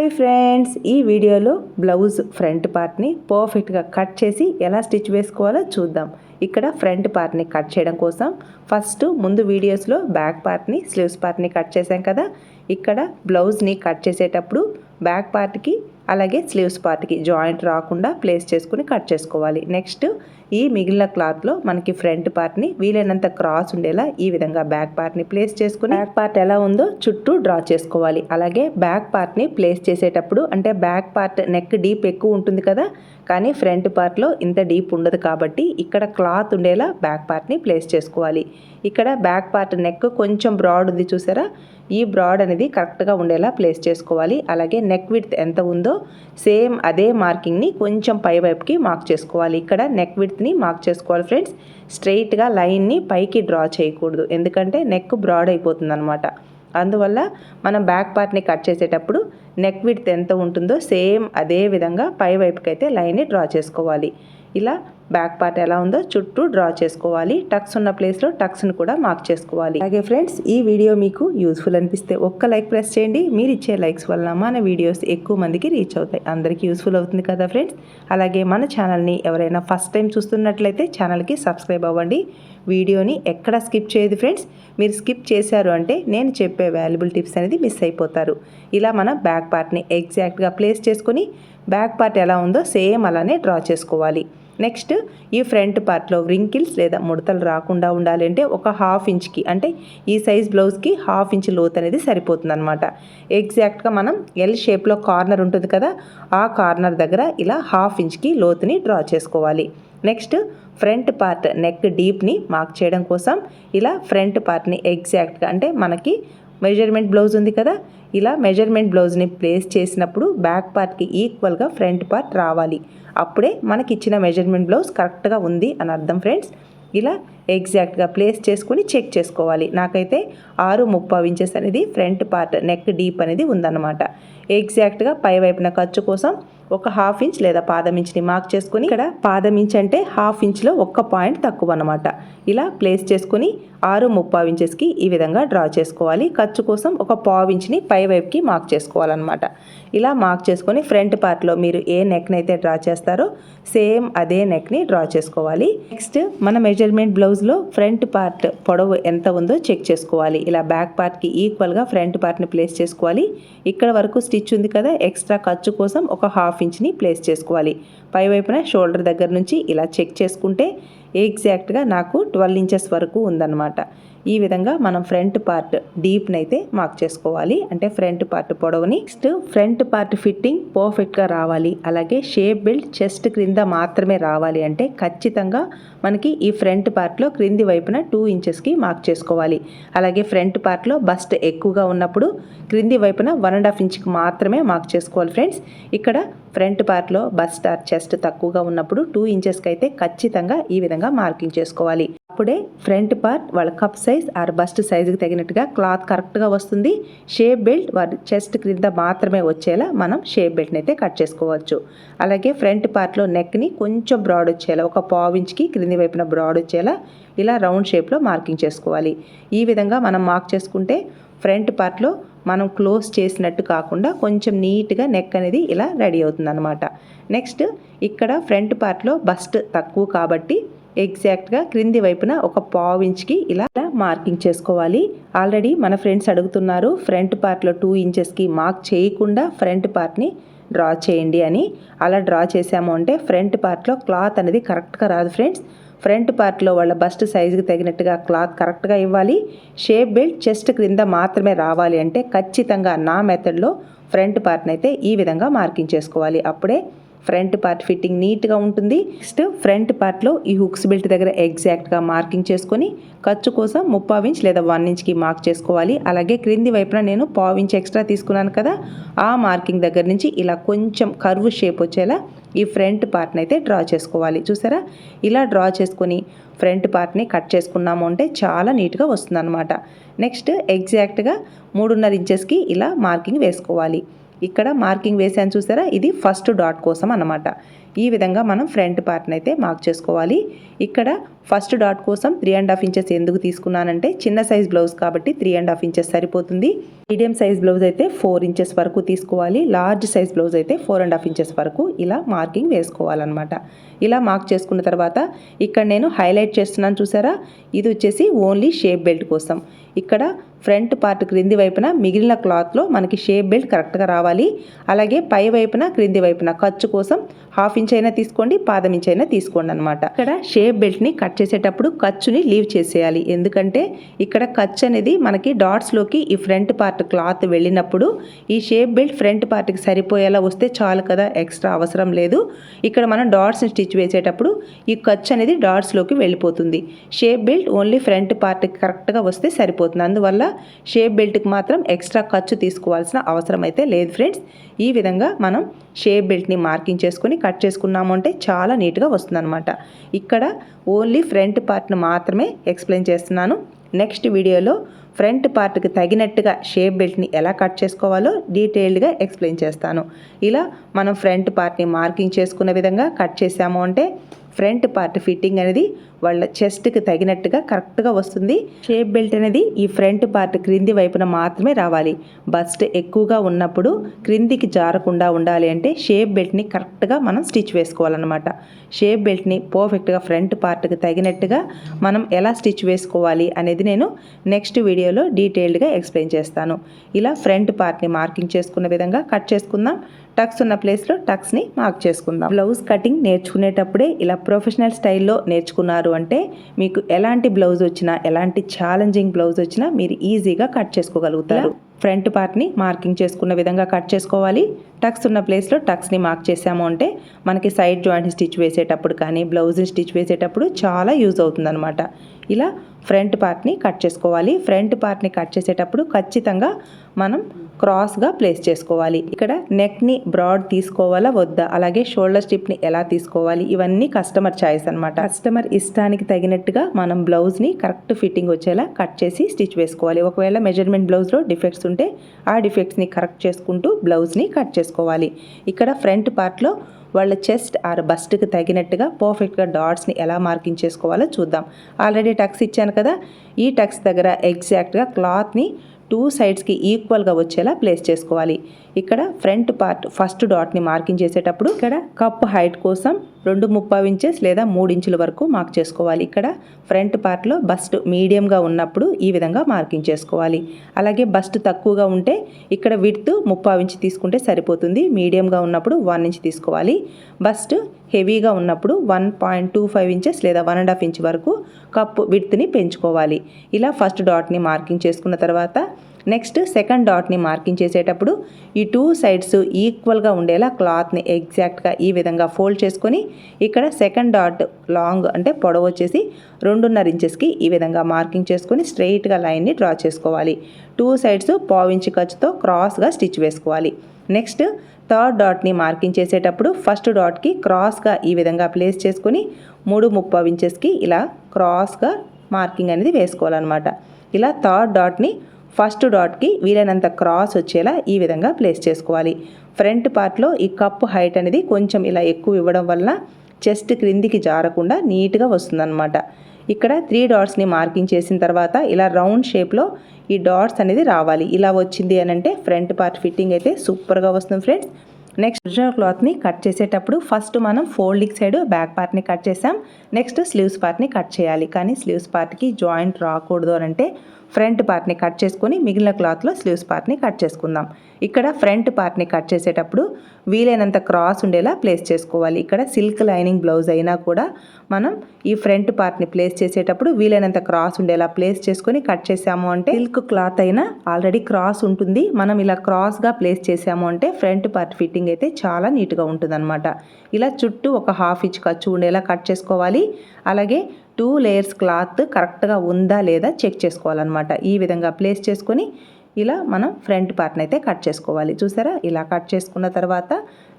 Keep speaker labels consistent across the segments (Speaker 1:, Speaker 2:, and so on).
Speaker 1: Hi friends. ఈ వీడియోలో blouse front పార్ట్ని పర్ఫెక్ట్గా కట్ చేసి ఎలా స్టిచ్ వేసుకోవాలో చూద్దాం. ఇక్కడ ఫ్రంట్ పార్ట్ని కట్ చేయడం కోసం ఫస్ట్ ముందు వీడియోస్లో బ్యాక్ పార్ట్ని స్లీవ్స్ పార్ట్ని కట్ చేసాం కదా. ఇక్కడ బ్లౌజ్ని కట్ చేసేటప్పుడు బ్యాక్ పార్ట్కి అలాగే స్లీవ్స్ పార్ట్కి జాయింట్ రాకుండా ప్లేస్ చేసుకుని కట్ చేసుకోవాలి. నెక్స్ట్ ఈ మిగిలిన క్లాత్లో మనకి ఫ్రంట్ పార్ట్ని వీలైనంత క్రాస్ ఉండేలా ఈ విధంగా బ్యాక్ పార్ట్ని ప్లేస్ చేసుకుని బ్యాక్ పార్ట్ ఎలా ఉందో చుట్టూ డ్రా చేసుకోవాలి. అలాగే బ్యాక్ పార్ట్ని ప్లేస్ చేసేటప్పుడు అంటే బ్యాక్ పార్ట్ నెక్ డీప్ ఎక్కువ ఉంటుంది కదా కానీ ఫ్రంట్ పార్ట్లో ఇంత డీప్ ఉండదు కాబట్టి ఇక్కడ క్లాత్ ఉండేలా బ్యాక్ పార్ట్ని ప్లేస్ చేసుకోవాలి. ఇక్కడ బ్యాక్ పార్ట్ నెక్ కొంచెం బ్రాడ్ ఉంది చూసారా? ఈ బ్రాడ్ అనేది కరెక్ట్గా ఉండేలా ప్లేస్ చేసుకోవాలి. అలాగే నెక్ విడ్త్ ఎంత ఉందో సేమ్ అదే మార్కింగ్ని కొంచెం పై వైపుకి మార్క్ చేసుకోవాలి. ఇక్కడ నెక్ విడ్త్ని మార్క్ చేసుకోవాలి ఫ్రెండ్స్. స్ట్రైట్గా లైన్ని పైకి డ్రా చేయకూడదు. ఎందుకంటే నెక్ బ్రాడ్ అయిపోతుంది అనమాట అందువల్ల మనం బ్యాక్ పార్ట్ని కట్ చేసేటప్పుడు నెక్ విడ్త్ ఎంత ఉంటుందో సేమ్ అదే విధంగా పై వైపుకైతే లైన్ని డ్రా చేసుకోవాలి. ఇలా బ్యాక్ పార్ట్ ఎలా ఉందో చుట్టూ డ్రా చేసుకోవాలి. టక్స్ ఉన్న ప్లేస్లో టక్స్ని కూడా మార్క్ చేసుకోవాలి. అలాగే ఫ్రెండ్స్ ఈ వీడియో మీకు యూస్ఫుల్ అనిపిస్తే ఒక్క లైక్ ప్రెస్ చేయండి. మీరు ఇచ్చే లైక్స్ వల్ల మన వీడియోస్ ఎక్కువ మందికి రీచ్ అవుతాయి. అందరికీ యూస్ఫుల్ అవుతుంది కదా ఫ్రెండ్స్ అలాగే మన ఛానల్ని ఎవరైనా ఫస్ట్ టైం చూస్తున్నట్లయితే ఛానల్కి సబ్స్క్రైబ్ అవ్వండి. వీడియోని ఎక్కడ స్కిప్ చేయదు ఫ్రెండ్స్. మీరు స్కిప్ చేశారు అంటే నేను చెప్పే వాల్యుబుల్ టిప్స్ అనేది మిస్ అయిపోతారు. ఇలా మన బ్యాక్ పార్ట్ని ఎగ్జాక్ట్గా ప్లేస్ చేసుకొని బ్యాక్ పార్ట్ ఎలా ఉందో సేమ్ అలానే డ్రా చేసుకోవాలి. నెక్స్ట్ ఈ ఫ్రంట్ పార్ట్లో వ్రింకిల్స్ లేదా ముడతలు రాకుండా ఉండాలంటే ఒక హాఫ్ ఇంచ్కి అంటే ఈ సైజ్ బ్లౌజ్కి హాఫ్ ఇంచ్ లోత్ అనేది సరిపోతుంది అనమాట ఎగ్జాక్ట్గా మనం ఎల్ షేప్లో కార్నర్ ఉంటుంది కదా ఆ కార్నర్ దగ్గర ఇలా హాఫ్ ఇంచ్కి లోతుని డ్రా చేసుకోవాలి. నెక్స్ట్ ఫ్రంట్ పార్ట్ నెక్ డీప్ని మార్క్ చేయడం కోసం ఇలా ఫ్రంట్ పార్ట్ని ఎగ్జాక్ట్గా అంటే మనకి మెజర్మెంట్ బ్లౌజ్ ఉంది కదా ఇలా మెజర్మెంట్ బ్లౌజ్ని ప్లేస్ చేసినప్పుడు బ్యాక్ పార్ట్కి ఈక్వల్గా ఫ్రంట్ పార్ట్ రావాలి. అప్పుడే మనకి ఇచ్చిన మెజర్మెంట్ బ్లౌజ్ కరెక్ట్గా ఉంది అని అర్థం ఫ్రెండ్స్. ఇలా ఎగ్జాక్ట్గా ప్లేస్ చేసుకుని చెక్ చేసుకోవాలి. నాకైతే ఆరు ముప్పై ఇంచెస్ అనేది ఫ్రంట్ పార్ట్ నెక్ డీప్ అనేది ఉందన్నమాట. ఎగ్జాక్ట్గా పై వైపున ఖర్చు కోసం ఒక హాఫ్ ఇంచ్ లేదా పాదం ఇంచ్ని మార్క్ చేసుకుని ఇక్కడ పాదం ఇంచ్ అంటే హాఫ్ ఇంచ్లో ఒక్క పాయింట్ తక్కువ అనమాట ఇలా ప్లేస్ చేసుకుని ఆరు ముప్పావు ఇంచెస్కి ఈ విధంగా డ్రా చేసుకోవాలి. ఖర్చు కోసం ఒక పావు ఇంచ్ని పై వైపుకి మార్క్ చేసుకోవాలన్నమాట. ఇలా మార్క్ చేసుకొని ఫ్రంట్ పార్ట్లో మీరు ఏ నెక్ని అయితే డ్రా చేస్తారో సేమ్ అదే నెక్ని డ్రా చేసుకోవాలి. నెక్స్ట్ మన మెజర్మెంట్ బ్లౌజ్ బ్లౌజ్లో ఫ్రంట్ పార్ట్ పొడవు ఎంత ఉందో చెక్ చేసుకోవాలి. ఇలా బ్యాక్ పార్ట్కి ఈక్వల్గా ఫ్రంట్ పార్ట్ని ప్లేస్ చేసుకోవాలి. ఇక్కడ వరకు స్టిచ్ ఉంది కదా ఎక్స్ట్రా ఖర్చు కోసం ఒక హాఫ్ ఇంచ్ని ప్లేస్ చేసుకోవాలి. పై వైపున షోల్డర్ దగ్గర నుంచి ఇలా చెక్ చేసుకుంటే ఎగ్జాక్ట్గా నాకు ట్వెల్వ్ ఇంచెస్ వరకు ఉందన్నమాట. ఈ విధంగా మనం ఫ్రంట్ పార్ట్ డీప్ని అయితే మార్క్ చేసుకోవాలి. అంటే ఫ్రంట్ పార్ట్ పొడవుని నెక్స్ట్ ఫ్రంట్ పార్ట్ ఫిట్టింగ్ పర్ఫెక్ట్గా రావాలి. అలాగే షేప్ బిల్డ్ చెస్ట్ క్రింద మాత్రమే రావాలి అంటే ఖచ్చితంగా మనకి ఈ ఫ్రంట్ పార్ట్లో క్రింది వైపున టూ ఇంచెస్కి మార్క్ చేసుకోవాలి. అలాగే ఫ్రంట్ పార్ట్లో బస్ట్ ఎక్కువగా ఉన్నప్పుడు క్రింది వైపున వన్ అండ్ హాఫ్ ఇంచ్కి మాత్రమే మార్క్ చేసుకోవాలి ఫ్రెండ్స్. ఇక్కడ ఫ్రంట్ పార్ట్లో బస్ట్ ఆర్ చెస్ట్ తక్కువగా ఉన్నప్పుడు టూ ఇంచెస్కి అయితే ఖచ్చితంగా ఈ విధంగా మార్కింగ్ చేసుకోవాలి. అప్పుడే ఫ్రంట్ పార్ట్ వాళ్ళ కప్ సైజ్ ఆర్ బస్ట్ సైజుకి తగినట్టుగా క్లాత్ కరెక్ట్గా వస్తుంది. షేప్ బెల్ట్ వారి చెస్ట్ క్రింద మాత్రమే వచ్చేలా మనం షేప్ బెల్ట్ని అయితే కట్ చేసుకోవచ్చు. అలాగే ఫ్రంట్ పార్ట్లో నెక్ని కొంచెం బ్రాడ్ వచ్చేలా ఒక పావించ్కి క్రింది వైపున బ్రాడ్ వచ్చేలా ఇలా రౌండ్ షేప్లో మార్కింగ్ చేసుకోవాలి. ఈ విధంగా మనం మార్క్ చేసుకుంటే ఫ్రంట్ పార్ట్లో మనం క్లోజ్ చేసినట్టు కాకుండా కొంచెం నీట్గా నెక్ అనేది ఇలా రెడీ అవుతుంది అనమాట నెక్స్ట్ ఇక్కడ ఫ్రంట్ పార్ట్లో బస్ట్ తక్కువ కాబట్టి ఎగ్జాక్ట్గా క్రింది వైపున ఒక పావు ఇంచ్కి ఇలా మార్కింగ్ చేసుకోవాలి. ఆల్రెడీ మన ఫ్రెండ్స్ అడుగుతున్నారు ఫ్రంట్ పార్ట్లో టూ ఇంచెస్కి మార్క్ చేయకుండా ఫ్రంట్ పార్ట్ని డ్రా చేయండి అని. అలా డ్రా చేసాము అంటే ఫ్రంట్ పార్ట్లో క్లాత్ అనేది కరెక్ట్గా రాదు ఫ్రెండ్స్. ఫ్రంట్ పార్ట్లో వాళ్ళ బస్ట్ సైజుకి తగినట్టుగా క్లాత్ కరెక్ట్గా ఇవ్వాలి. షేప్ బెల్ట్ చెస్ట్ క్రింద మాత్రమే రావాలి అంటే ఖచ్చితంగా నా మెథడ్లో ఫ్రంట్ పార్ట్ని అయితే ఈ విధంగా మార్కింగ్ చేసుకోవాలి. అప్పుడే ఫ్రంట్ పార్ట్ ఫిట్టింగ్ నీట్గా ఉంటుంది. నెక్స్ట్ ఫ్రంట్ పార్ట్లో ఈ హుక్స్ బెల్ట్ దగ్గర ఎగ్జాక్ట్గా మార్కింగ్ చేసుకొని ఖర్చు కోసం ముప్పావు ఇంచ్ లేదా వన్ ఇంచ్కి మార్క్ చేసుకోవాలి. అలాగే క్రింది వైపున నేను పావు ఇంచ్ ఎక్స్ట్రా తీసుకున్నాను కదా ఆ మార్కింగ్ దగ్గర నుంచి ఇలా కొంచెం కర్వ్ షేప్ వచ్చేలా ఈ ఫ్రంట్ పార్ట్ని అయితే డ్రా చేసుకోవాలి. చూసారా? ఇలా డ్రా చేసుకొని ఫ్రంట్ పార్ట్ని కట్ చేసుకున్నాము అంటే చాలా నీట్గా వస్తుందన్నమాట. నెక్స్ట్ ఎగ్జాక్ట్గా మూడున్నర ఇంచెస్కి ఇలా మార్కింగ్ వేసుకోవాలి. ఇక్కడ మార్కింగ్ వేసాను చూసారా? ఇది ఫస్ట్ డాట్ కోసం అనమాట ఈ విధంగా మనం ఫ్రంట్ పార్ట్ని అయితే మార్క్ చేసుకోవాలి. ఇక్కడ ఫస్ట్ డాట్ కోసం త్రీ అండ్ హాఫ్ ఇంచెస్ ఎందుకు తీసుకున్నానంటే చిన్న సైజ్ బ్లౌజ్ కాబట్టి త్రీ అండ్ హాఫ్ ఇంచెస్ సరిపోతుంది. మీడియం సైజ్ బ్లౌజ్ అయితే ఫోర్ ఇంచెస్ వరకు తీసుకోవాలి. లార్జ్ సైజ్ బ్లౌజ్ అయితే ఫోర్ అండ్ హాఫ్ ఇంచెస్ వరకు ఇలా మార్కింగ్ వేసుకోవాలన్నమాట. ఇలా మార్క్ చేసుకున్న తర్వాత ఇక్కడ నేను హైలైట్ చేస్తున్నాను చూసారా? ఇది వచ్చేసి ఓన్లీ షేప్ బెల్ట్ కోసం. ఇక్కడ ఫ్రంట్ పార్ట్ క్రింది వైపున మిగిలిన క్లాత్లో మనకి షేప్ బెల్ట్ కరెక్ట్గా రావాలి. అలాగే పై వైపున క్రింది వైపున ఖర్చు కోసం హాఫ్ ఇంచ్ అయినా తీసుకోండి పాదం ఇంచ్ అయినా తీసుకోండి అనమాట ఇక్కడ షేప్ బెల్ట్ని కట్ చేసేటప్పుడు ఖర్చుని లీవ్ చేసేయాలి. ఎందుకంటే ఇక్కడ ఖర్చు అనేది మనకి డాట్స్లోకి ఈ ఫ్రంట్ పార్ట్ క్లాత్ వెళ్ళినప్పుడు ఈ షేప్ బెల్ట్ ఫ్రంట్ పార్ట్కి సరిపోయేలా వస్తే చాలు కదా ఎక్స్ట్రా అవసరం లేదు. ఇక్కడ మనం డాట్స్ని స్టిచ్ వేసేటప్పుడు ఈ ఖర్చు అనేది డాట్స్లోకి వెళ్ళిపోతుంది. షేప్ బెల్ట్ ఓన్లీ ఫ్రంట్ పార్ట్కి కరెక్ట్గా వస్తే సరిపోతుంది. అందువల్ల షేప్ బెల్ట్కి మాత్రం ఎక్స్ట్రా ఖర్చు తీసుకోవాల్సిన అవసరం అయితే లేదు ఫ్రెండ్స్. ఈ విధంగా మనం షేప్ బెల్ట్ని మార్కింగ్ చేసుకొని కట్ చేసుకున్నాము అంటే చాలా నీట్గా వస్తుందన్నమాట. ఇక్కడ ఓన్లీ ఫ్రంట్ పార్ట్ను మాత్రమే ఎక్స్ప్లెయిన్ చేస్తున్నాను. నెక్స్ట్ వీడియోలో ఫ్రంట్ పార్ట్కి తగినట్టుగా షేప్ బెల్ట్ని ఎలా కట్ చేసుకోవాలో డీటెయిల్డ్గా ఎక్స్ప్లెయిన్ చేస్తాను. ఇలా మనం ఫ్రంట్ పార్ట్ని మార్కింగ్ చేసుకునే విధంగా కట్ చేసాము అంటే ఫ్రంట్ పార్ట్ ఫిట్టింగ్ అనేది వాళ్ళ చెస్ట్కి తగినట్టుగా కరెక్ట్గా వస్తుంది. షేప్ బెల్ట్ అనేది ఈ ఫ్రంట్ పార్ట్ క్రింది వైపున మాత్రమే రావాలి. బస్ట్ ఎక్కువగా ఉన్నప్పుడు క్రిందికి జారకుండా ఉండాలి అంటే షేప్ బెల్ట్ని కరెక్ట్గా మనం స్టిచ్ వేసుకోవాలన్నమాట. షేప్ బెల్ట్ని పర్ఫెక్ట్గా ఫ్రంట్ పార్ట్కి తగినట్టుగా మనం ఎలా స్టిచ్ వేసుకోవాలి అనేది నేను నెక్స్ట్ వీడియోలో డీటెయిల్డ్గా ఎక్స్ప్లెయిన్ చేస్తాను. ఇలా ఫ్రంట్ పార్ట్ని మార్కింగ్ చేసుకున్న విధంగా కట్ చేసుకుందాం. టక్స్ ఉన్న ప్లేస్లో టక్స్ని మార్క్ చేసుకుందాం. బ్లౌజ్ కటింగ్ నేర్చుకునేటప్పుడే ఇలా ప్రొఫెషనల్ స్టైల్లో నేర్చుకున్నారు అంటే మీకు ఎలాంటి బ్లౌజ్ వచ్చినా ఎలాంటి ఛాలెంజింగ్ బ్లౌజ్ వచ్చినా మీరు ఈజీగా కట్ చేసుకోగలుగుతారు. ఫ్రంట్ పార్ట్ని మార్కింగ్ చేసుకున్న విధంగా కట్ చేసుకోవాలి. టక్స్ ఉన్న ప్లేస్లో టక్స్ని మార్క్ చేసాము అంటే మనకి సైడ్ జాయింట్ స్టిచ్ వేసేటప్పుడు కానీ బ్లౌజ్ని స్టిచ్ వేసేటప్పుడు చాలా యూజ్ అవుతుందన్నమాట. ఇలా ఫ్రంట్ పార్ట్ని కట్ చేసుకోవాలి. ఫ్రంట్ పార్ట్ని కట్ చేసేటప్పుడు ఖచ్చితంగా మనం క్రాస్గా ప్లేస్ చేసుకోవాలి. ఇక్కడ నెక్ని బ్రాడ్ తీసుకోవాలా వద్దా? అలాగే షోల్డర్ స్టిప్ని ఎలా తీసుకోవాలి? ఇవన్నీ కస్టమర్ ఛాయిస్ అనమాట కస్టమర్ ఇష్టానికి తగినట్టుగా మనం బ్లౌజ్ని కరెక్ట్ ఫిట్టింగ్ వచ్చేలా కట్ చేసి స్టిచ్ వేసుకోవాలి. ఒకవేళ మెజర్మెంట్ బ్లౌజ్లో డిఫెక్ట్స్ ఉంటే ఆ డిఫెక్ట్స్ని కరెక్ట్ చేసుకుంటూ బ్లౌజ్ని కట్ చేసుకోవాలి. ఇక్కడ ఫ్రంట్ పార్ట్లో వాళ్ళ చెస్ట్ ఆర్ బస్ట్కి తగినట్టుగా పర్ఫెక్ట్గా డాట్స్ని ఎలా మార్కింగ్ చేసుకోవాలో చూద్దాం. ఆల్రెడీ టక్స్ ఇచ్చాను కదా? ఈ టక్స్ దగ్గర ఎగ్జాక్ట్గా క్లాత్ని టూ సైడ్స్కి ఈక్వల్గా వచ్చేలా ప్లేస్ చేసుకోవాలి. ఇక్కడ ఫ్రంట్ పార్ట్ ఫస్ట్ డాట్ని మార్కింగ్ చేసేటప్పుడు ఇక్కడ కప్ హైట్ కోసం రెండు ముప్పావు ఇంచెస్ లేదా మూడు ఇంచుల వరకు మార్క్ చేసుకోవాలి. ఇక్కడ ఫ్రంట్ పార్ట్లో బస్ట్ మీడియంగా ఉన్నప్పుడు ఈ విధంగా మార్కింగ్ చేసుకోవాలి. అలాగే బస్ట్ తక్కువగా ఉంటే ఇక్కడ విడ్త్ ముప్పావు ఇంచ్ తీసుకుంటే సరిపోతుంది. మీడియంగా ఉన్నప్పుడు వన్ ఇంచ్ తీసుకోవాలి. బస్ట్ హెవీగా ఉన్నప్పుడు one point two five inches లేదా వన్ అండ్ హాఫ్ ఇంచ్ వరకు కప్ విడ్త్ని పెంచుకోవాలి. ఇలా ఫస్ట్ డాట్ని మార్కింగ్ చేసుకున్న తర్వాత నెక్స్ట్ సెకండ్ డాట్ని మార్కింగ్ చేసేటప్పుడు ఈ టూ సైడ్స్ ఈక్వల్గా ఉండేలా క్లాత్ని ఎగ్జాక్ట్గా ఈ విధంగా ఫోల్డ్ చేసుకొని ఇక్కడ సెకండ్ డాట్ లాంగ్ అంటే పొడవు వచ్చేసి రెండున్నర ఇంచెస్కి ఈ విధంగా మార్కింగ్ చేసుకొని స్ట్రెయిట్గా లైన్ని డ్రా చేసుకోవాలి. టూ సైడ్స్ పావించి ఖర్చుతో క్రాస్గా స్టిచ్ వేసుకోవాలి. నెక్స్ట్ థర్డ్ డాట్ని మార్కింగ్ చేసేటప్పుడు ఫస్ట్ డాట్కి క్రాస్గా ఈ విధంగా ప్లేస్ చేసుకొని మూడు ముప్పై ఇంచెస్కి ఇలా క్రాస్గా మార్కింగ్ అనేది వేసుకోవాలన్నమాట. ఇలా థర్డ్ డాట్ని ఫస్ట్ డాట్కి వీలైనంత క్రాస్ వచ్చేలా ఈ విధంగా ప్లేస్ చేసుకోవాలి. ఫ్రంట్ పార్ట్లో ఈ కప్ హైట్ అనేది కొంచెం ఇలా ఎక్కువ ఇవ్వడం వల్ల చెస్ట్ క్రిందికి జారకుండా నీట్గా వస్తుందన్నమాట. ఇక్కడ త్రీ డాట్స్ని మార్కింగ్ చేసిన తర్వాత ఇలా రౌండ్ షేప్లో ఈ డాట్స్ అనేది రావాలి. ఇలా వచ్చింది అని అంటే ఫ్రంట్ పార్ట్ ఫిట్టింగ్ అయితే సూపర్గా వస్తుంది ఫ్రెండ్స్. నెక్స్ట్ ఒరిజినల్ క్లాత్ని కట్ చేసేటప్పుడు ఫస్ట్ మనం ఫోల్డింగ్ సైడ్ బ్యాక్ పార్ట్ని కట్ చేసాం. నెక్స్ట్ స్లీవ్స్ పార్ట్ని కట్ చేయాలి. కానీ స్లీవ్స్ పార్ట్కి జాయింట్ రాకూడదు అని అంటే ఫ్రంట్ పార్ట్ని కట్ చేసుకొని మిగిలిన క్లాత్లో స్లీవ్స్ పార్ట్ని కట్ చేసుకుందాం. ఇక్కడ ఫ్రంట్ పార్ట్ని కట్ చేసేటప్పుడు వీలైనంత క్రాస్ ఉండేలా ప్లేస్ చేసుకోవాలి. ఇక్కడ సిల్క్ లైనింగ్ బ్లౌజ్ అయినా కూడా మనం ఈ ఫ్రంట్ పార్ట్ని ప్లేస్ చేసేటప్పుడు వీలైనంత క్రాస్ ఉండేలా ప్లేస్ చేసుకొని కట్ చేసాము అంటే సిల్క్ క్లాత్ అయినా ఆల్రెడీ క్రాస్ ఉంటుంది. మనం ఇలా క్రాస్గా ప్లేస్ చేసాము అంటే ఫ్రంట్ పార్ట్ ఫిట్టింగ్ అయితే చాలా నీట్గా ఉంటుందన్నమాట. ఇలా చుట్టూ ఒక హాఫ్ ఇంచ్ ఖర్చు ఉండేలా కట్ చేసుకోవాలి. అలాగే టూ లేయర్స్ క్లాత్ కరెక్ట్గా ఉందా లేదా చెక్ చేసుకోవాలన్నమాట. ఈ విధంగా ప్లేస్ చేసుకొని ఇలా మనం ఫ్రంట్ పార్ట్ని అయితే కట్ చేసుకోవాలి. చూసారా? ఇలా కట్ చేసుకున్న తర్వాత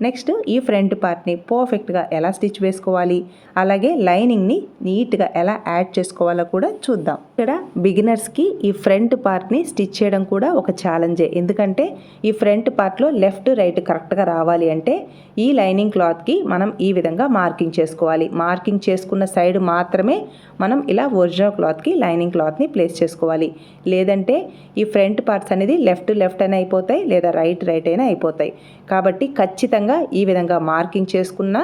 Speaker 1: నెక్స్ట్ ఈ ఫ్రంట్ పార్ట్ని పర్ఫెక్ట్గా ఎలా స్టిచ్ వేసుకోవాలి? అలాగే లైనింగ్ని నీట్గా ఎలా యాడ్ చేసుకోవాలో కూడా చూద్దాం. ఇక్కడ బిగినర్స్కి ఈ ఫ్రంట్ పార్ట్ని స్టిచ్ చేయడం కూడా ఒక ఛాలెంజే. ఎందుకంటే ఈ ఫ్రంట్ పార్ట్లో లెఫ్ట్ రైట్ కరెక్ట్గా రావాలి అంటే ఈ లైనింగ్ క్లాత్కి మనం ఈ విధంగా మార్కింగ్ చేసుకోవాలి. మార్కింగ్ చేసుకున్న సైడ్ మాత్రమే మనం ఇలా ఒరిజినల్ క్లాత్కి లైనింగ్ క్లాత్ని ప్లేస్ చేసుకోవాలి. లేదంటే ఈ ఫ్రంట్ పార్ట్స్ అనేది లెఫ్ట్ లెఫ్ట్ అయినా అయిపోతాయి లేదా రైట్ రైట్ అయినా అయిపోతాయి. కాబట్టి ఖచ్చితంగా ఈ విధంగా మార్కింగ్ చేసుకున్న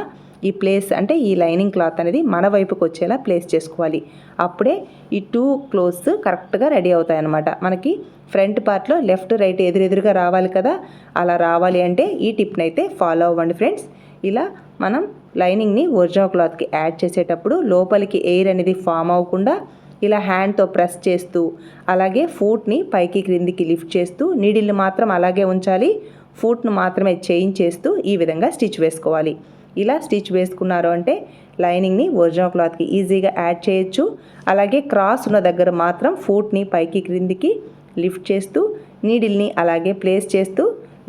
Speaker 1: ఈ ప్లేస్ అంటే ఈ లైనింగ్ క్లాత్ అనేది మన వైపుకి వచ్చేలా ప్లేస్ చేసుకోవాలి. అప్పుడే ఈ టూ క్లోత్స్ కరెక్ట్గా రెడీ అవుతాయి అన్నమాట. మనకి ఫ్రంట్ పార్ట్లో లెఫ్ట్ రైట్ ఎదురెదురుగా రావాలి కదా? అలా రావాలి అంటే ఈ టిప్ని అయితే ఫాలో అవ్వండి ఫ్రెండ్స్ ఇలా మనం లైనింగ్ని ఒరిజినల్ క్లాత్కి యాడ్ చేసేటప్పుడు లోపలికి ఎయిర్ అనేది ఫామ్ అవ్వకుండా ఇలా హ్యాండ్తో ప్రెస్ చేస్తూ అలాగే ఫూట్ని పైకి క్రిందికి లిఫ్ట్ చేస్తూ నీడిల్ని మాత్రం అలాగే ఉంచాలి. ఫూట్ను మాత్రమే చేంజ్ చేస్తూ ఈ విధంగా స్టిచ్ వేసుకోవాలి. ఇలా స్టిచ్ వేసుకున్నారు అంటే లైనింగ్ని ఒరిజినల్ క్లాత్కి ఈజీగా యాడ్ చేయొచ్చు. అలాగే క్రాస్ ఉన్న దగ్గర మాత్రం ఫూట్ని పైకి క్రిందికి లిఫ్ట్ చేస్తూ నీడిల్ని అలాగే ప్లేస్ చేస్తూ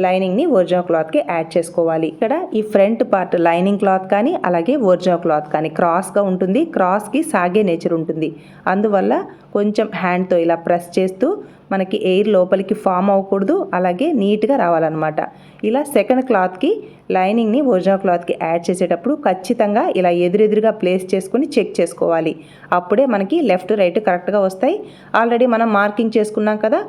Speaker 1: లైనింగ్ని ఒరిజినల్ క్లాత్కి యాడ్ చేసుకోవాలి. ఇక్కడ ఈ ఫ్రంట్ పార్ట్ లైనింగ్ క్లాత్ కానీ అలాగే ఒరిజినల్ క్లాత్ కానీ క్రాస్గా ఉంటుంది. క్రాస్కి సాగే నేచర్ ఉంటుంది. అందువల్ల కొంచెం హ్యాండ్తో ఇలా ప్రెస్ చేస్తూ మనకి ఎయిర్ లోపలికి ఫామ్ అవ్వకూడదు. అలాగే నీట్గా రావాలన్నమాట. ఇలా సెకండ్ క్లాత్కి లైనింగ్ని ఒరిజినల్ క్లాత్కి యాడ్ చేసేటప్పుడు ఖచ్చితంగా ఇలా ఎదురెదురుగా ప్లేస్ చేసుకుని చెక్ చేసుకోవాలి. అప్పుడే మనకి లెఫ్ట్ రైట్ కరెక్ట్గా వస్తాయి. ఆల్రెడీ మనం మార్కింగ్ చేసుకున్నాం కదా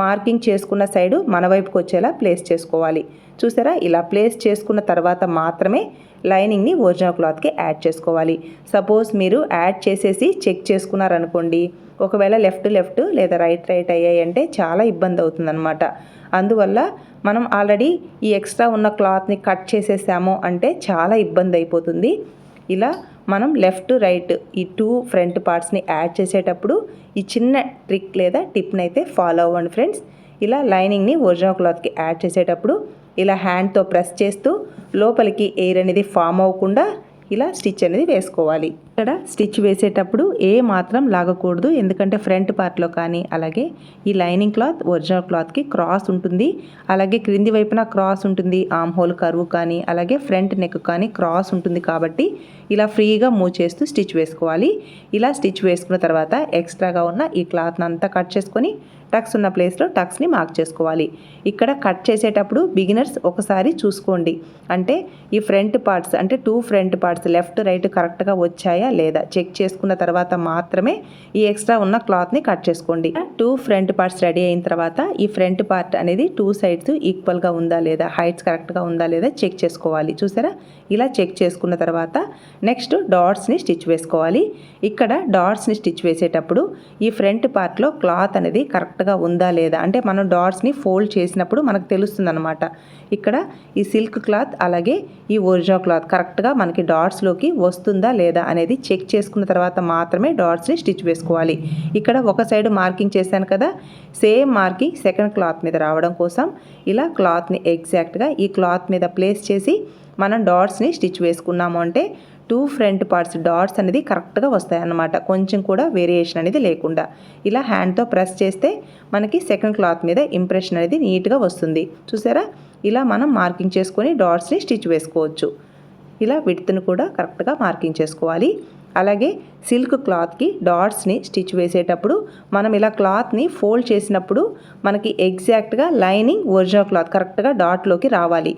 Speaker 1: మార్కింగ్ చేసుకున్న సైడు మన వైపుకి వచ్చేలా ప్లేస్ చేసుకోవాలి. చూసారా? ఇలా ప్లేస్ చేసుకున్న తర్వాత మాత్రమే లైనింగ్ని ఒరిజినల్ క్లాత్కి యాడ్ చేసుకోవాలి. సపోజ్ మీరు యాడ్ చేసేసి చెక్ చేసుకున్నారనుకోండి ఒకవేళ లెఫ్ట్ లెఫ్ట్ లేదా రైట్ రైట్ అయ్యాయి అంటే చాలా ఇబ్బంది అవుతుందన్నమాట. అందువల్ల మనం ఆల్రెడీ ఈ ఎక్స్ట్రా ఉన్న క్లాత్ని కట్ చేసేసాము అంటే చాలా ఇబ్బంది అయిపోతుంది. ఇలా మనం లెఫ్ట్ రైట్ ఈ టూ ఫ్రంట్ పార్ట్స్ని యాడ్ చేసేటప్పుడు ఈ చిన్న ట్రిక్ లేదా టిప్ని అయితే ఫాలో అవ్వండి ఫ్రెండ్స్. ఇలా లైనింగ్ని ఒరిజినల్ క్లాత్కి యాడ్ చేసేటప్పుడు ఇలా హ్యాండ్తో ప్రెస్ చేస్తూ లోపలికి ఎయిర్ అనేది ఫామ్ అవ్వకుండా ఇలా స్టిచ్ అనేది వేసుకోవాలి. ఇక్కడ స్టిచ్ వేసేటప్పుడు ఏ మాత్రం లాగకూడదు. ఎందుకంటే ఫ్రంట్ పార్ట్లో కానీ అలాగే ఈ లైనింగ్ క్లాత్ ఒరిజినల్ క్లాత్కి క్రాస్ ఉంటుంది. అలాగే క్రింది వైపున క్రాస్ ఉంటుంది. ఆమ్ హోల్ కరువు కానీ అలాగే ఫ్రంట్ నెక్ కానీ క్రాస్ ఉంటుంది కాబట్టి ఇలా ఫ్రీగా మూవ్ చేస్తూ స్టిచ్ వేసుకోవాలి. ఇలా స్టిచ్ వేసుకున్న తర్వాత ఎక్స్ట్రాగా ఉన్న ఈ క్లాత్ని అంతా కట్ చేసుకొని టక్స్ ఉన్న ప్లేస్లో టక్స్ని మార్క్ చేసుకోవాలి. ఇక్కడ కట్ చేసేటప్పుడు బిగినర్స్ ఒకసారి చూసుకోండి. అంటే ఈ ఫ్రంట్ పార్ట్స్ అంటే two front parts left right కరెక్ట్గా వచ్చాయా లేదా? చెక్ చేసుకున్న తర్వాత మాత్రమే ఈ ఎక్స్ట్రా ఉన్న క్లాత్ని కట్ చేసుకోండి. టూ ఫ్రంట్ పార్ట్స్ రెడీ అయిన తర్వాత ఈ ఫ్రంట్ పార్ట్ అనేది టూ సైడ్స్ ఈక్వల్గా ఉందా లేదా? హైట్స్ కరెక్ట్గా ఉందా లేదా చెక్ చేసుకోవాలి. చూసారా? ఇలా చెక్ చేసుకున్న తర్వాత నెక్స్ట్ డాట్స్ని స్టిచ్ వేసుకోవాలి. ఇక్కడ డాట్స్ని స్టిచ్ వేసేటప్పుడు ఈ ఫ్రంట్ పార్ట్లో క్లాత్ అనేది కరెక్ట్గా ఉందా లేదా? అంటే మనం డాట్స్ని ఫోల్డ్ చేసినప్పుడు మనకు తెలుస్తుందన్నమాట. ఇక్కడ ఈ సిల్క్ క్లాత్ అలాగే ఈ ఒరిజినల్ క్లాత్ కరెక్ట్గా మనకి డాట్స్లోకి వస్తుందా లేదా అనేది చెక్ చేసుకున్న తర్వాత మాత్రమే డాట్స్ని స్టిచ్ వేసుకోవాలి. ఇక్కడ ఒక సైడ్ మార్కింగ్ చేశాను కదా సేమ్ మార్కింగ్ సెకండ్ క్లాత్ మీద రావడం కోసం ఇలా క్లాత్ని ఎగ్జాక్ట్గా ఈ క్లాత్ మీద ప్లేస్ చేసి మనం డాట్స్ని స్టిచ్ వేసుకున్నాము అంటే టూ ఫ్రంట్ పార్ట్స్ డాట్స్ అనేది కరెక్ట్గా వస్తాయి అన్నమాట కొంచెం కూడా వేరియేషన్ అనేది లేకుండా. ఇలా హ్యాండ్తో ప్రెస్ చేస్తే మనకి సెకండ్ క్లాత్ మీద ఇంప్రెషన్ అనేది నీట్గా వస్తుంది. చూసారా? ఇలా మనం మార్కింగ్ చేసుకొని డాట్స్ని స్టిచ్ వేసుకోవచ్చు. ఇలా విడ్త్ను కూడా కరెక్ట్గా మార్కింగ్ చేసుకోవాలి. అలాగే సిల్క్ క్లాత్కి డాట్స్ని స్టిచ్ వేసేటప్పుడు మనం ఇలా క్లాత్ని ఫోల్డ్ చేసినప్పుడు మనకి ఎగ్జాక్ట్గా లైనింగ్ ఒరిజినల్ క్లాత్ కరెక్ట్గా డాట్లోకి రావాలి.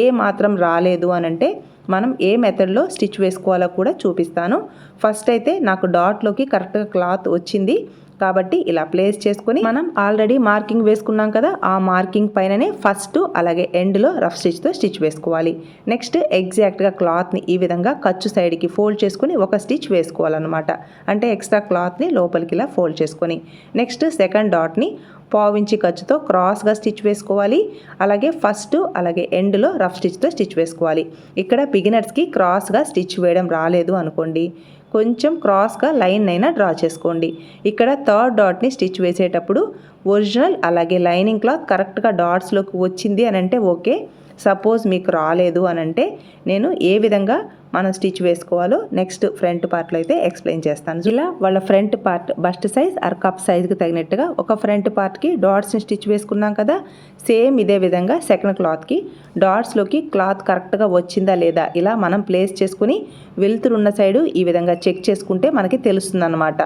Speaker 1: ఏ మాత్రం రాలేదు అనంటే అంటే మనం ఏ మెథడ్లో స్టిచ్ వేసుకోవాలో కూడా చూపిస్తాను. ఫస్ట్ అయితే నాకు డాట్లోకి కరెక్ట్గా క్లాత్ వచ్చింది. కాబట్టి ఇలా ప్లేస్ చేసుకొని మనం ఆల్రెడీ మార్కింగ్ వేసుకున్నాం కదా ఆ మార్కింగ్ పైననే ఫస్ట్ అలాగే ఎండ్లో రఫ్ స్టిచ్తో స్టిచ్ వేసుకోవాలి. నెక్స్ట్ ఎగ్జాక్ట్గా క్లాత్ని ఈ విధంగా ఖర్చు సైడ్కి ఫోల్డ్ చేసుకుని ఒక స్టిచ్ వేసుకోవాలన్నమాట. అంటే ఎక్స్ట్రా క్లాత్ని లోపలికి ఇలా ఫోల్డ్ చేసుకొని. నెక్స్ట్ సెకండ్ డాట్ని పావించి ఖర్చుతో క్రాస్గా స్టిచ్ వేసుకోవాలి. అలాగే ఫస్ట్ అలాగే ఎండ్లో రఫ్ స్టిచ్తో స్టిచ్ వేసుకోవాలి. ఇక్కడ బిగినర్స్కి క్రాస్గా స్టిచ్ వేయడం రాలేదు అనుకోండి. కొంచెం క్రాస్గా లైన్ అయినా డ్రా చేసుకోండి. ఇక్కడ థర్డ్ డాట్ని స్టిచ్ వేసేటప్పుడు ఒరిజినల్ అలాగే లైనింగ్ క్లాత్ కరెక్ట్గా డాట్స్లోకి వచ్చింది అని అంటే ఓకే. సపోజ్ మీకు రాలేదు అని అంటే నేను ఏ విధంగా మనం స్టిచ్ వేసుకోవాలో నెక్స్ట్ ఫ్రంట్ పార్ట్లో అయితే ఎక్స్ప్లెయిన్ చేస్తాను. ఇలా వాళ్ళ front part bust size or cup సైజ్కి తగినట్టుగా ఒక ఫ్రంట్ పార్ట్కి డాట్స్ని స్టిచ్ వేసుకున్నాం కదా సేమ్ ఇదే విధంగా సెకండ్ క్లాత్కి డాట్స్లోకి క్లాత్ కరెక్ట్గా వచ్చిందా లేదా ఇలా మనం ప్లేస్ చేసుకుని వెలుతురున్న సైడు ఈ విధంగా చెక్ చేసుకుంటే మనకి తెలుస్తుంది అనమాట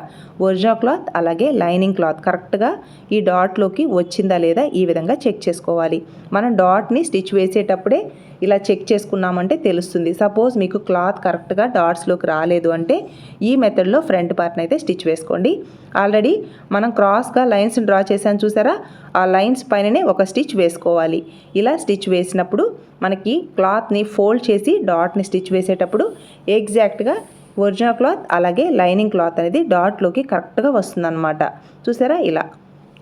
Speaker 1: ఒరిజినల్ క్లాత్ అలాగే లైనింగ్ క్లాత్ కరెక్ట్గా ఈ డాట్లోకి వచ్చిందా లేదా ఈ విధంగా చెక్ చేసుకోవాలి. మనం డాట్ని స్టిచ్ వేసేటప్పుడే ఇలా చెక్ చేసుకున్నామంటే తెలుస్తుంది. సపోజ్ మీకు క్లాత్ కరెక్ట్గా డాట్స్లోకి రాలేదు అంటే ఈ మెథడ్లో ఫ్రంట్ పార్ట్ని అయితే స్టిచ్ వేసుకోండి. ఆల్రెడీ మనం క్రాస్గా లైన్స్ డ్రా చేసాను చూసారా? ఆ లైన్స్ పైననే ఒక స్టిచ్ వేసుకోవాలి. ఇలా స్టిచ్ వేసినప్పుడు మనకి క్లాత్ని ఫోల్డ్ చేసి డాట్ని స్టిచ్ వేసేటప్పుడు ఎగ్జాక్ట్గా ఒరిజినల్ క్లాత్ అలాగే లైనింగ్ క్లాత్ అనేది డాట్లోకి కరెక్ట్గా వస్తుందన్నమాట. చూసారా? ఇలా.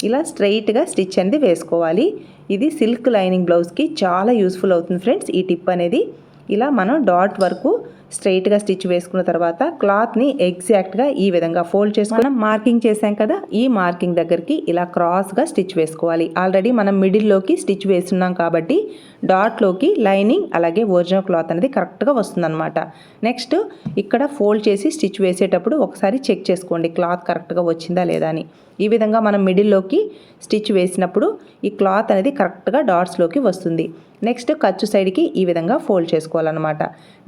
Speaker 1: ఇలా స్ట్రైట్గా స్టిచ్ అనేది వేసుకోవాలి. ఇది సిల్క్ లైనింగ్ బ్లౌజ్కి చాలా యూస్ఫుల్ అవుతుంది ఫ్రెండ్స్. ఈ టిప్ అనేది ఇలా మనం డాట్ వరకు స్ట్రైట్గా స్టిచ్ వేసుకున్న తర్వాత క్లాత్ని ఎగ్జాక్ట్గా ఈ విధంగా ఫోల్డ్ చేసుకుని మనం మార్కింగ్ చేసాం కదా ఈ మార్కింగ్ దగ్గరికి ఇలా క్రాస్గా స్టిచ్ వేసుకోవాలి. ఆల్రెడీ మనం మిడిల్లోకి స్టిచ్ వేస్తున్నాం కాబట్టి డాట్లోకి లైనింగ్ అలాగే ఒరిజినల్ క్లాత్ అనేది కరెక్ట్గా వస్తుందన్నమాట. నెక్స్ట్ ఇక్కడ ఫోల్డ్ చేసి స్టిచ్ వేసేటప్పుడు ఒకసారి చెక్ చేసుకోండి క్లాత్ కరెక్ట్గా వచ్చిందా లేదా అని. ఈ విధంగా మనం మిడిల్లోకి స్టిచ్ వేసినప్పుడు ఈ క్లాత్ అనేది కరెక్ట్గా డాట్స్లోకి వస్తుంది. నెక్స్ట్ ఖర్చు సైడ్కి ఈ విధంగా ఫోల్డ్ చేసుకోవాలన్నమాట.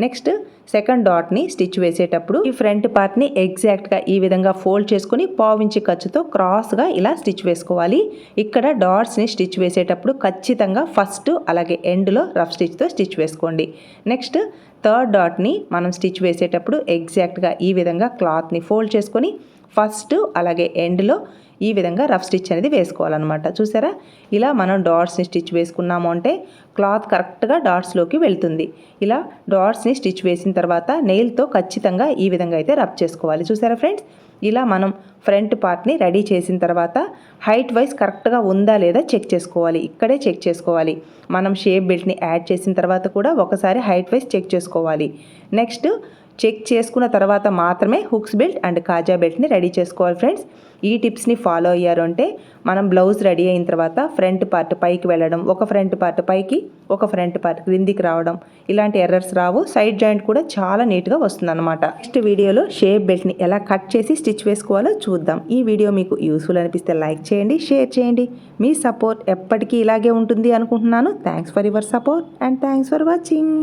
Speaker 1: నెక్స్ట్ సెకండ్ డాట్ని స్టిచ్ వేసేటప్పుడు ఈ ఫ్రంట్ పార్ట్ని ఎగ్జాక్ట్గా ఈ విధంగా ఫోల్డ్ చేసుకుని పావించి ఖర్చుతో క్రాస్గా ఇలా స్టిచ్ వేసుకోవాలి. ఇక్కడ డాట్స్ని స్టిచ్ వేసేటప్పుడు ఖచ్చితంగా ఫస్ట్ అలాగే ఎండ్లో రఫ్ స్టిచ్తో స్టిచ్ వేసుకోండి. నెక్స్ట్ థర్డ్ డాట్ని మనం స్టిచ్ వేసేటప్పుడు ఎగ్జాక్ట్గా ఈ విధంగా క్లాత్ని ఫోల్డ్ చేసుకొని ఫస్ట్ అలాగే ఎండ్లో ఈ విధంగా రఫ్ స్టిచ్ అనేది వేసుకోవాలన్నమాట. చూసారా? ఇలా మనం డాట్స్ని స్టిచ్ వేసుకున్నాము అంటే క్లాత్ కరెక్ట్గా డాట్స్లోకి వెళ్తుంది. ఇలా డాట్స్ని స్టిచ్ వేసిన తర్వాత నెయిల్తో ఖచ్చితంగా ఈ విధంగా అయితే రబ్ చేసుకోవాలి. చూసారా ఫ్రెండ్స్? ఇలా మనం ఫ్రంట్ పార్ట్ని రెడీ చేసిన తర్వాత హైట్ వైజ్ కరెక్ట్గా ఉందా లేదా చెక్ చేసుకోవాలి. ఇక్కడే చెక్ చేసుకోవాలి. మనం షేప్ బెల్ట్ని యాడ్ చేసిన తర్వాత కూడా ఒకసారి హైట్ వైజ్ చెక్ చేసుకోవాలి. నెక్స్ట్ చెక్ చేసుకున్న తర్వాత మాత్రమే హుక్స్ బెల్ట్ అండ్ కాజా బెల్ట్ని రెడీ చేసుకోవాలి ఫ్రెండ్స్. ఈ టిప్స్ని ఫాలో అయ్యారు అంటే మనం బ్లౌజ్ రెడీ అయిన తర్వాత ఫ్రంట్ పార్ట్ పైకి వెళ్ళడం ఒక ఫ్రంట్ పార్ట్ పైకి ఒక ఫ్రంట్ పార్ట్ క్రిందికి రావడం ఇలాంటి ఎర్రర్స్ రావు. సైడ్ జాయింట్ కూడా చాలా నీట్గా వస్తుందన్నమాట. నెక్స్ట్ వీడియోలో షేప్ బెల్ట్ని ఎలా కట్ చేసి స్టిచ్ వేసుకోవాలో చూద్దాం. ఈ వీడియో మీకు యూస్ఫుల్ అనిపిస్తే లైక్ చేయండి షేర్ చేయండి. మీ సపోర్ట్ ఎప్పటికీ ఇలాగే ఉంటుంది అనుకుంటున్నాను. Thanks for your support and thanks for watching.